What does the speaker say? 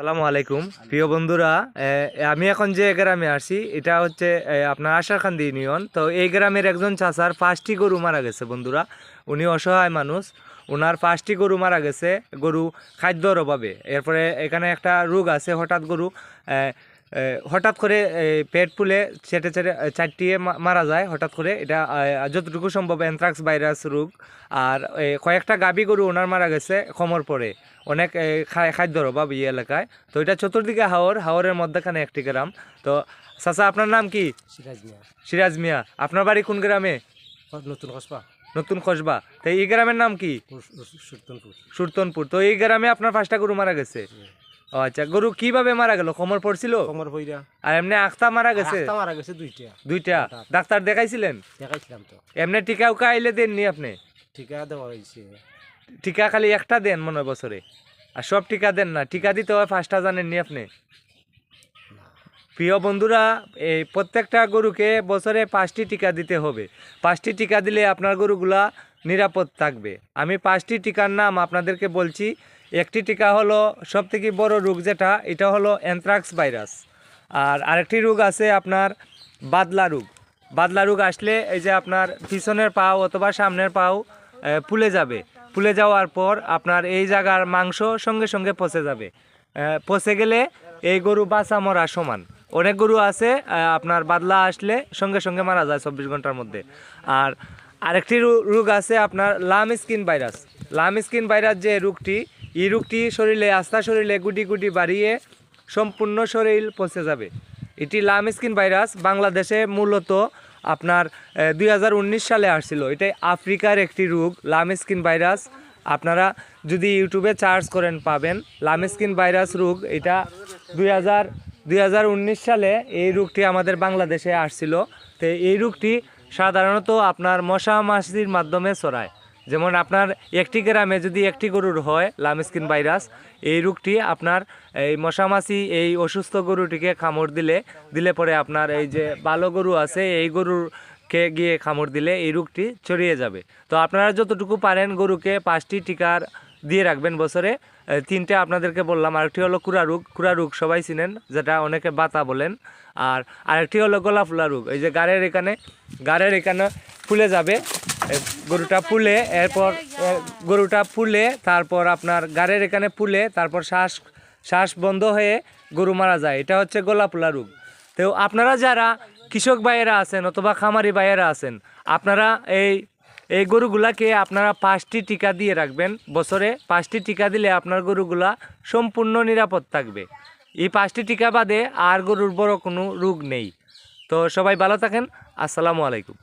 সালামু আলাইকুম। প্রিয় বন্ধুরা আমি এখন যে গ্রামে আসি এটা হচ্ছে আপনার আশাখান্দি ইউনিয়ন। তো এই গ্রামের একজন চাচার পাঁচটি গরু মারা গেছে বন্ধুরা। উনি অসহায় মানুষ। ওনার পাঁচটি গরু মারা গেছে, গরু খাদ্যর অভাবে। এরপরে এখানে একটা রোগ আছে হঠাৎ গরু। হঠাৎ করে পেট ফুলে চেটে চেটে চারটিয়ে মারা যায়। হঠাৎ করে এটা যতটুকু সম্ভব অ্যানথ্রাক্স ভাইরাস রোগ। আর কয়েকটা গাবি গরু ওনার মারা গেছে খমর পরে। অনেক খাদ্যর অভাব এই এলাকায়। তো এটা চতুর্দিকে হাওর হাওরের মধ্যখানে একটি গ্রাম। তো চাচা আপনার নাম কি? সিরাজ মিয়া। সিরাজ মিয়া। আপনার বাড়ি কোন গ্রামে? নতুন কসবা নতুন কসবা তো এই গ্রামের নাম কি? সুলতানপুর সুরতনপুর। তো এই গ্রামে আপনার পাঁচটা গরু মারা গেছে। ও আচ্ছা গরু কীভাবে মারা গেল? খমর পড়ছিল? কমর বইরা আর এমনি আখতা মারা গেছে? রাস্তা মারা গেছে দুইটা। দুইটা? ডাক্তার দেখাইছিলেন? দেখাইছিলাম তো। এমনি টিকা উকা আইলে দেননি আপনি? ঠিকা দেওয়া হয়েছে। টিকা খালি একটা দেন মনে বছরে। আর সব টিকা দেন না। টিকা দিতে হয় পাঁচটা জানেননি আপনি? প্রিয় বন্ধুরা এই প্রত্যেকটা গরুকে বছরে পাঁচটি টিকা দিতে হবে। পাঁচটি টিকা দিলে আপনার গরুগুলা নিরাপদ থাকবে। আমি পাঁচটি টিকার নাম আপনাদেরকে বলছি। একটি টিকা হলো সবথেকে বড় রোগ যেটা, এটা হলো অ্যানথ্রাক্স ভাইরাস আর আরেকটি রোগ আছে আপনার বাদলা রোগ। বাদলা রোগ আসলে এই যে আপনার পিছনের পাও অথবা সামনের পাও ফুলে যাবে। ফুলে যাওয়ার পর আপনার এই জায়গার মাংস সঙ্গে সঙ্গে পচে যাবে। পচে গেলে এই গরু বাঁচা মরা সমান। অনেক গরু আছে আপনার বাদলা আসলে সঙ্গে সঙ্গে মারা যায় চব্বিশ ঘণ্টার মধ্যে। আর আরেকটি রোগ আছে আপনার lumpy skin virus. Lumpy skin virus যে রোগটি এই রোগটি শরীরে, আস্থা শরীরে গুটি গুটি বাড়িয়ে সম্পূর্ণ শরীর পচে যাবে। এটি লাম স্কিন ভাইরাস বাংলাদেশে মূলত আপনার দুই হাজার উনিশ সালে আসছিল। এটাই আফ্রিকার একটি রোগ, লাম স্কিন ভাইরাস। আপনারা যদি ইউটিউবে সার্চ করেন, পাবেন লাম স্কিন ভাইরাস রোগ। এটা দুই হাজার, দুই সালে এই রোগটি আমাদের বাংলাদেশে আসছিল। তো এই রোগটি সাধারণত আপনার মশা মাছির মাধ্যমে ছড়ায়। যেমন আপনার একটি গ্রামে যদি একটি গরুর হয় লাম স্কিন ভাইরাস, এই রোগটি আপনার এই মশামাছি, এই অসুস্থ গরুটিকে কামড় দিলে দিলে পরে আপনার এই যে ভালো গরু আছে, এই গরুরকে গিয়ে কামড় দিলে এই রোগটি ছড়িয়ে যাবে। তো আপনারা যতটুকু পারেন গরুকে পাঁচটি টিকার দিয়ে রাখবেন বছরে। তিনটে আপনাদেরকে বললাম, আরেকটি হলো কুড়া রোগ। কুড়া রোগ সবাই চিনেন, যেটা অনেকে বাতা বলেন। আর আরেকটি হলো গলা ফুলা রোগ। এই যে গাড়ের এখানে গাড়ের এখানে ফুলে যাবে। গরুটা ফুলে, এরপর গরুটা ফুলে, তারপর আপনার গাড়ের এখানে ফুলে, তারপর শ্বাস শ্বাস বন্ধ হয়ে গরু মারা যায়। এটা হচ্ছে গলা ফুলা রোগ তো আপনারা যারা কৃষক ভাইয়েরা আছেন অথবা খামারি ভাইয়েরা আছেন, আপনারা এই এই গরুগুলাকে আপনারা পাঁচটি টিকা দিয়ে রাখবেন। বছরে পাঁচটি টিকা দিলে আপনার গরুগুলা সম্পূর্ণ নিরাপদ থাকবে। এই পাঁচটি টিকা বাদে আর গরুর বড় কোনো রোগ নেই। তো সবাই ভালো থাকেন। আসসালামু আলাইকুম।